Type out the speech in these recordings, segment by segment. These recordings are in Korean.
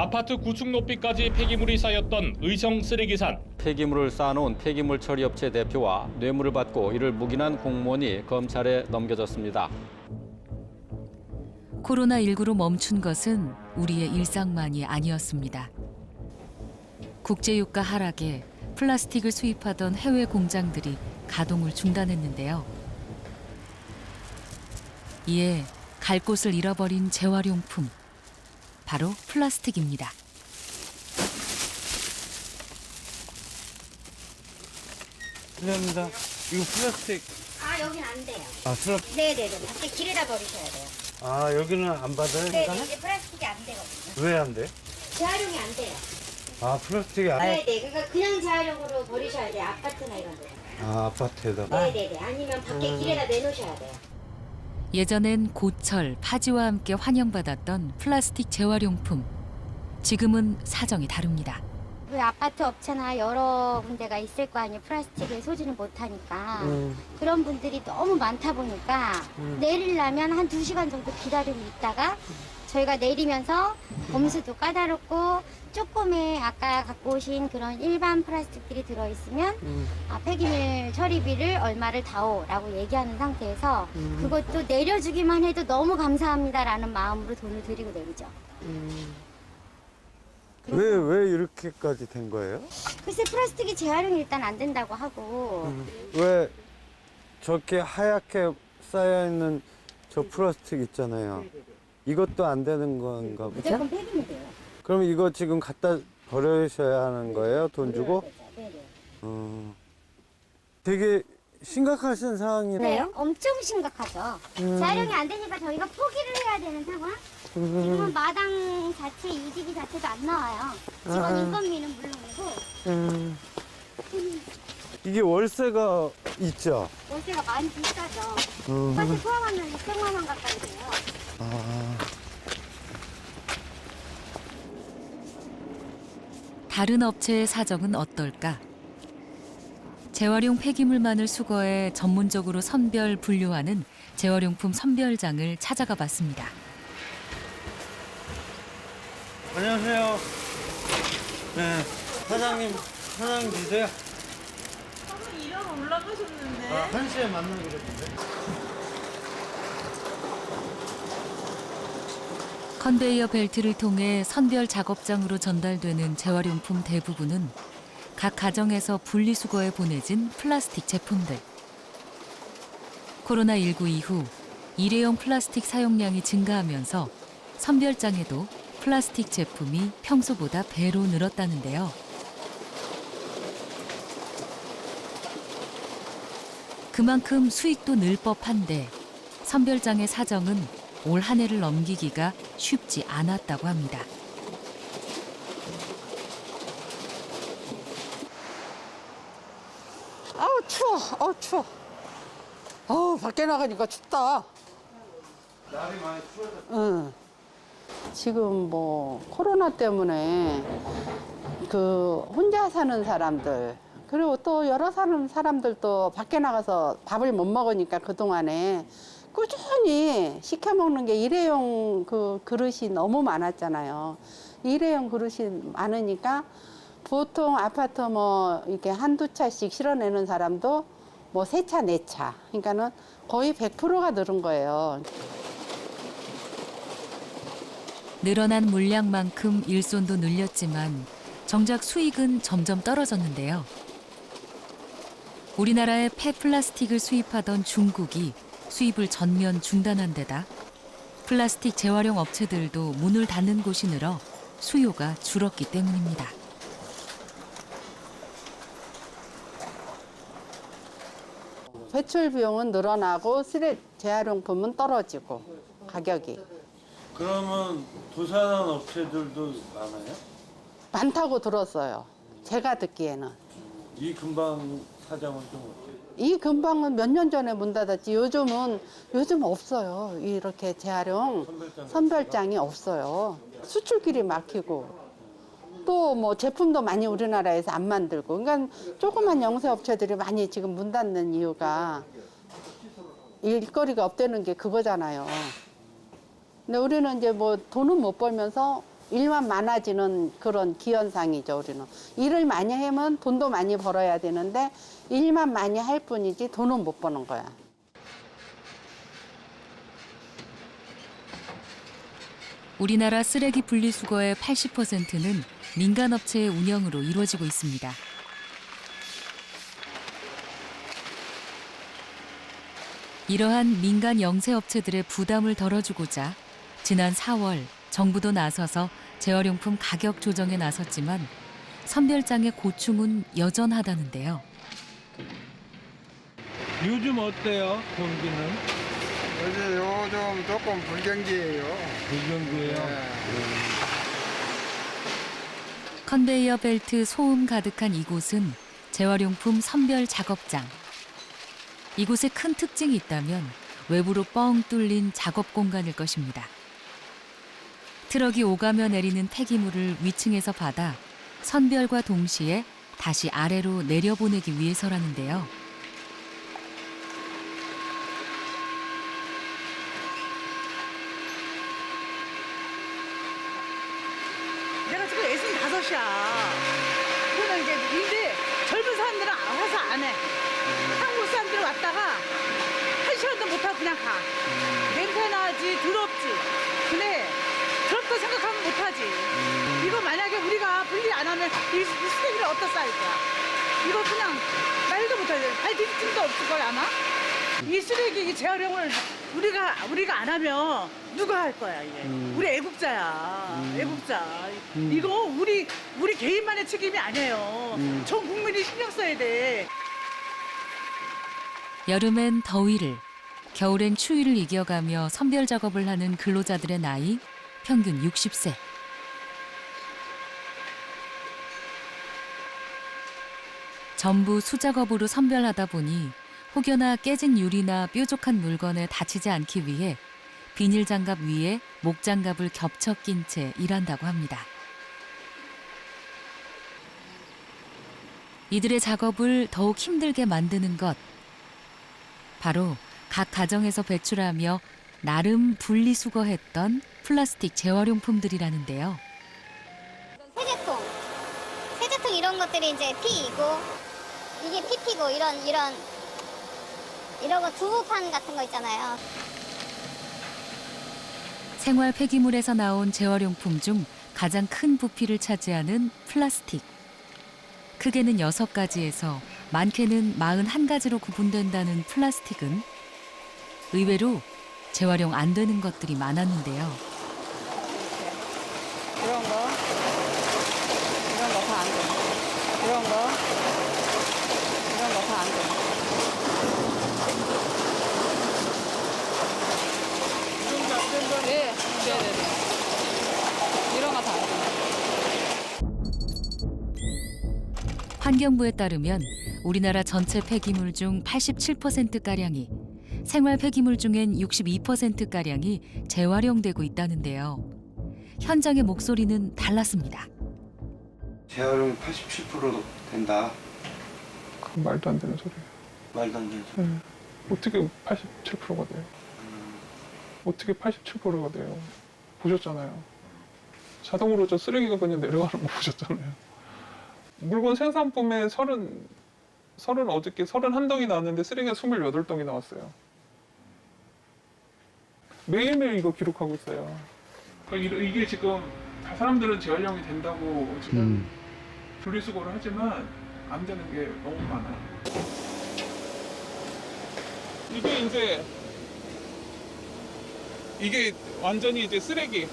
아파트 구축 높이까지 폐기물이 쌓였던 의성 쓰레기산. 폐기물을 쌓아놓은 폐기물 처리업체 대표와 뇌물을 받고 이를 묵인한 공무원이 검찰에 넘겨졌습니다. 코로나19로 멈춘 것은 우리의 일상만이 아니었습니다. 국제유가 하락에 플라스틱을 수입하던 해외 공장들이 가동을 중단했는데요. 이에 갈 곳을 잃어버린 재활용품, 바로 플라스틱입니다. 실례합니다. 이거 플라스틱. 아 여긴 안 돼요. 아, 플라... 네네네. 밖에 길에다 버리셔야 돼요. 아 여기는 안 받아요? 네, 이게 플라스틱이 안 되거든요. 왜 안 돼? 재활용이 안 돼요. 아, 플라스틱이 안... 네네. 그러니까 그냥 재활용으로 버리셔야 돼요. 아파트나 이런 데. 아, 아파트에다가? 네네네. 아니면 밖에 길에다 내놓으셔야 돼요. 예전엔 고철, 파지와 함께 환영받았던 플라스틱 재활용품. 지금은 사정이 다릅니다. 그 아파트 업체나 여러 군데가 있을 거 아니에요. 플라스틱을 소지를 못하니까. 그런 분들이 너무 많다 보니까 내리려면 한 두시간 정도 기다리고 있다가 저희가 내리면서 검수도 까다롭고 조금의 아까 갖고 오신 그런 일반 플라스틱들이 들어있으면 아, 폐기물 처리비를 얼마를 다오라고 얘기하는 상태에서 그것도 내려주기만 해도 너무 감사합니다라는 마음으로 돈을 드리고 내리죠. 왜, 왜 이렇게까지 된 거예요? 글쎄 플라스틱이 재활용이 일단 안 된다고 하고 왜 저렇게 하얗게 쌓여있는 저 플라스틱 있잖아요. 이것도 안 되는 건가 보죠? 무조건 폐기물이에요. 그럼 이거 지금 갖다 버리셔야 하는 거예요? 돈 주고? 네네. 어, 되게 심각하신 상황이네요. 네, 엄청 심각하죠. 재활용이 안 되니까 저희가 포기를 해야 되는 상황. 지금은 마당 자체 이직이 자체도 안 나와요. 직원 인건비는 물론이고 이게 월세가 있죠? 월세가 많이 비싸죠. 음. 사실 포함하면 600만 원 가까이 돼요. 아, 다른 업체의 사정은 어떨까? 재활용 폐기물만을 수거해 전문적으로 선별 분류하는 재활용품 선별장을 찾아가 봤습니다. 안녕하세요. 네, 사장님, 사장님이세요? 저는 일하러 올라가셨는데 아, 한 시에 만나기로 했는데. 컨베이어 벨트를 통해 선별 작업장으로 전달되는 재활용품 대부분은 각 가정에서 분리수거에 보내진 플라스틱 제품들. 코로나19 이후 일회용 플라스틱 사용량이 증가하면서 선별장에도 플라스틱 제품이 평소보다 배로 늘었다는데요. 그만큼 수익도 늘 법한데 선별장의 사정은 올 한 해를 넘기기가 쉽지 않았다고 합니다. 아우 추워 아우 추워 어우 밖에 나가니까 춥다 날이 많이 추워졌어요. 응. 지금 뭐 코로나 때문에 그 혼자 사는 사람들 그리고 또 여러 사람 사람들도 밖에 나가서 밥을 못 먹으니까 그 동안에 꾸준히 시켜 먹는 게 일회용 그 그릇이 너무 많았잖아요. 일회용 그릇이 많으니까 보통 아파트 뭐 이렇게 한두 차씩 실어내는 사람도 뭐 세 차, 네 차. 그러니까는 거의 100%가 늘은 거예요. 늘어난 물량만큼 일손도 늘렸지만 정작 수익은 점점 떨어졌는데요. 우리나라에 폐 플라스틱을 수입하던 중국이 수입을 전면 중단한 데다 플라스틱 재활용 업체들도 문을 닫는 곳이 늘어 수요가 줄었기 때문입니다. 배출 비용은 늘어나고 쓰레 재활용품은 떨어지고 가격이 그러면 부산한 업체들도 많아요? 많다고 들었어요. 제가 듣기에는 이 근방 사장은 좀? 이 근방은 몇 년 전에 문 닫았지 요즘은 요즘 없어요. 이렇게 재활용 선별장 선별장이 없어요. 수출길이 막히고 또 뭐 제품도 많이 우리나라에서 안 만들고 그러니까 조그만 영세 업체들이 많이 지금 문 닫는 이유가 일거리가 없다는 게 그거잖아요. 근데 우리는 이제 뭐 돈은 못 벌면서 일만 많아지는 그런 기현상이죠, 우리는. 일을 많이 하면 돈도 많이 벌어야 되는데 일만 많이 할 뿐이지 돈은 못 버는 거야. 우리나라 쓰레기 분리수거의 80%는 민간업체의 운영으로 이루어지고 있습니다. 이러한 민간 영세업체들의 부담을 덜어주고자 지난 4월 정부도 나서서 재활용품 가격 조정에 나섰지만 선별장의 고충은 여전하다는데요. 요즘 어때요? 경기는? 요즘 요즘 조금 불경기예요. 그 정도예요? 컨베이어 벨트 소음 가득한 이곳은 재활용품 선별 작업장. 이곳의 큰 특징이 있다면 외부로 뻥 뚫린 작업 공간일 것입니다. 트럭이 오가며 내리는 폐기물을 위층에서 받아 선별과 동시에 다시 아래로 내려보내기 위해서라는데요. 내가 지금 애순 다섯이야. 그러면 이제 근데 젊은 사람들은 와서 안 해. 한국 사람들 왔다가 한 시간도 못하고 그냥 가. 냄새 나지, 더럽지. 근데 더럽다 생각하면 못하지. 이거 만약에 우리가 분리 안 하면 이, 이 쓰레기를 어디다 쌓을 거야? 이거 그냥 말도 못하지. 발 디딤도 없을 거야 아마. 이 쓰레기 이 재활용을 우리가 우리가 안 하면 누가 할 거야 이게? 우리 애국자야, 애국자. 이거 우리 우리 개인만의 책임이 아니에요. 전 국민이 신경 써야 돼. 여름엔 더위를, 겨울엔 추위를 이겨가며 선별 작업을 하는 근로자들의 나이 평균 60세. 전부 수작업으로 선별하다 보니 혹여나 깨진 유리나 뾰족한 물건에 다치지 않기 위해 비닐 장갑 위에 목 장갑을 겹쳐 낀 채 일한다고 합니다. 이들의 작업을 더욱 힘들게 만드는 것. 바로 각 가정에서 배출하며 나름 분리수거했던 플라스틱 재활용품들이라는데요. 세제통, 세제통 이런 것들이 이제 피이고 이게 PP고 이런 이런 이런 거 두부판 같은 거 있잖아요. 생활 폐기물에서 나온 재활용품 중 가장 큰 부피를 차지하는 플라스틱. 크게는 여섯 가지에서 많게는 41가지로 구분된다는 플라스틱은 의외로 재활용 안 되는 것들이 많았는데요. 이런 거, 이런 거 다 안 돼. 이런 거, 이런 거 다 안 돼. 네, 네. 이런 거다안 돼. 환경부에 따르면 우리나라 전체 폐기물 중 87%가량이 생활 폐기물 중엔 62%가량이 재활용되고 있다는데요. 현장의 목소리는 달랐습니다. 재활용 87%도 된다. 그건 말도 안 되는 소리예요. 말도 안 되죠. 네. 어떻게 87%가 돼요? 어떻게 87%가 돼요? 보셨잖아요. 자동으로 저 쓰레기가 그냥 내려가는 거 보셨잖아요. 물건 생산품에 30, 30 어저께 31덩이 나왔는데 쓰레기가 28덩이 나왔어요. 매일매일 이거 기록하고 있어요. 그러니까 이- 이게 지금 다 사람들은 재활용이 된다고 지금 분리수거를 하지만 안 되는 게 너무 많아요. 이게 이제 이게 완전히 이제 쓰레기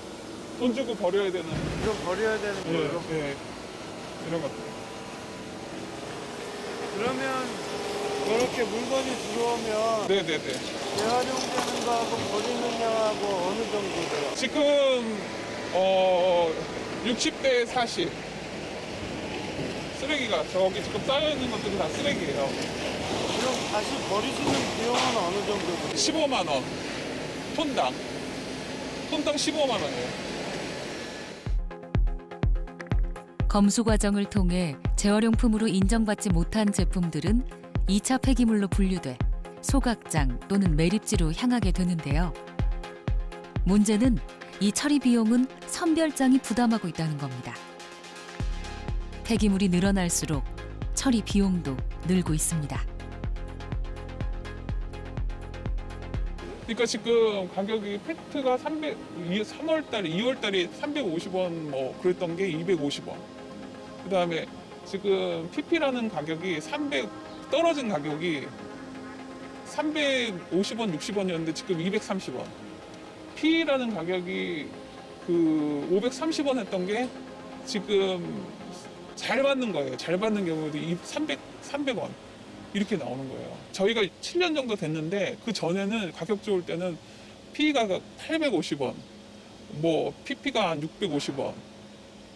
돈 주고 버려야 되는 이거 버려야 되는 예, 거예요. 예. 이런 것들. 그러면 이렇게 물건이 들어오면 네네네. 재활용되는 거하고 버리는 양하고 어느 정도 돼요? 지금 어 60대 40 쓰레기가 저기 지금 쌓여 있는 것들이 다 쓰레기예요. 그럼 다시 버리시는 비용은 어느 정도 돼요? 15만 원 톤당 톤당 15만 원이에요. 검수 과정을 통해 재활용품으로 인정받지 못한 제품들은 2차 폐기물로 분류돼 소각장 또는 매립지로 향하게 되는데요. 문제는 이 처리 비용은 선별장이 부담하고 있다는 겁니다. 폐기물이 늘어날수록 처리 비용도 늘고 있습니다. 그러니까 지금 가격이 페트가 300, 3월 달에, 2월 달에 350원 뭐 그랬던 게 250원. 그 다음에 지금 PP라는 가격이 300, 떨어진 가격이 350원, 60원이었는데 지금 230원. P라는 가격이 그 530원 했던 게 지금 잘 받는 거예요. 잘 받는 경우도 300, 300원. 이렇게 나오는 거예요. 저희가 7년 정도 됐는데 그 전에는 가격 좋을 때는 P가 850원, 뭐 PP가 한 650원,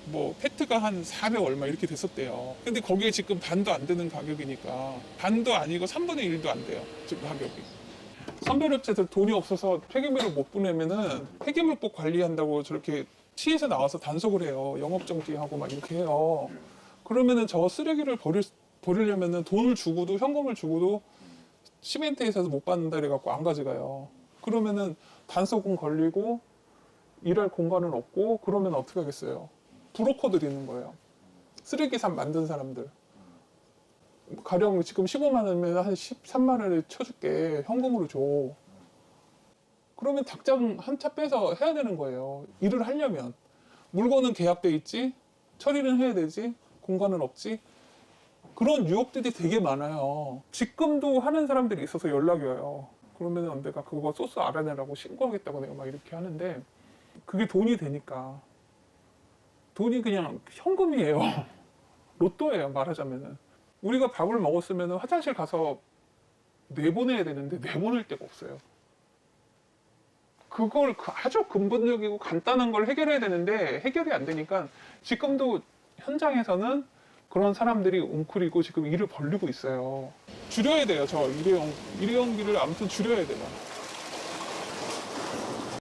뭐 페트가 한 400 얼마 이렇게 됐었대요. 근데 거기에 지금 반도 안 되는 가격이니까 반도 아니고 3분의 1도 안 돼요. 지금 가격이. 선별업체들 돈이 없어서 폐기물을 못 보내면은 폐기물법 관리한다고 저렇게 시에서 나와서 단속을 해요. 영업정지하고 막 이렇게 해요. 그러면은 저 쓰레기를 버릴, 버리려면은 돈을 주고도 현금을 주고도 시멘트 회사에서 못 받는다 그래갖고 안 가져가요. 그러면은 단속은 걸리고 일할 공간은 없고 그러면 어떻게 하겠어요? 브로커들이 있는 거예요. 쓰레기산 만든 사람들. 가령 지금 15만 원이면 한 13만 원을 쳐줄게. 현금으로 줘. 그러면 당장 한 차 빼서 해야 되는 거예요. 일을 하려면. 물건은 계약돼 있지, 처리는 해야 되지, 공간은 없지. 그런 유혹들이 되게 많아요. 지금도 하는 사람들이 있어서 연락이 와요. 그러면 내가 그거 소스 알아내라고 신고하겠다고 내가 막 이렇게 하는데 그게 돈이 되니까 돈이 그냥 현금이에요. 로또예요 말하자면은 우리가 밥을 먹었으면 화장실 가서 내보내야 되는데 내보낼 데가 없어요. 그걸 그 아주 근본적이고 간단한 걸 해결해야 되는데 해결이 안 되니까 지금도 현장에서는 그런 사람들이 웅크리고 지금 일을 벌리고 있어요. 줄여야 돼요. 저 일회용 일회용기를 아무튼 줄여야 돼요.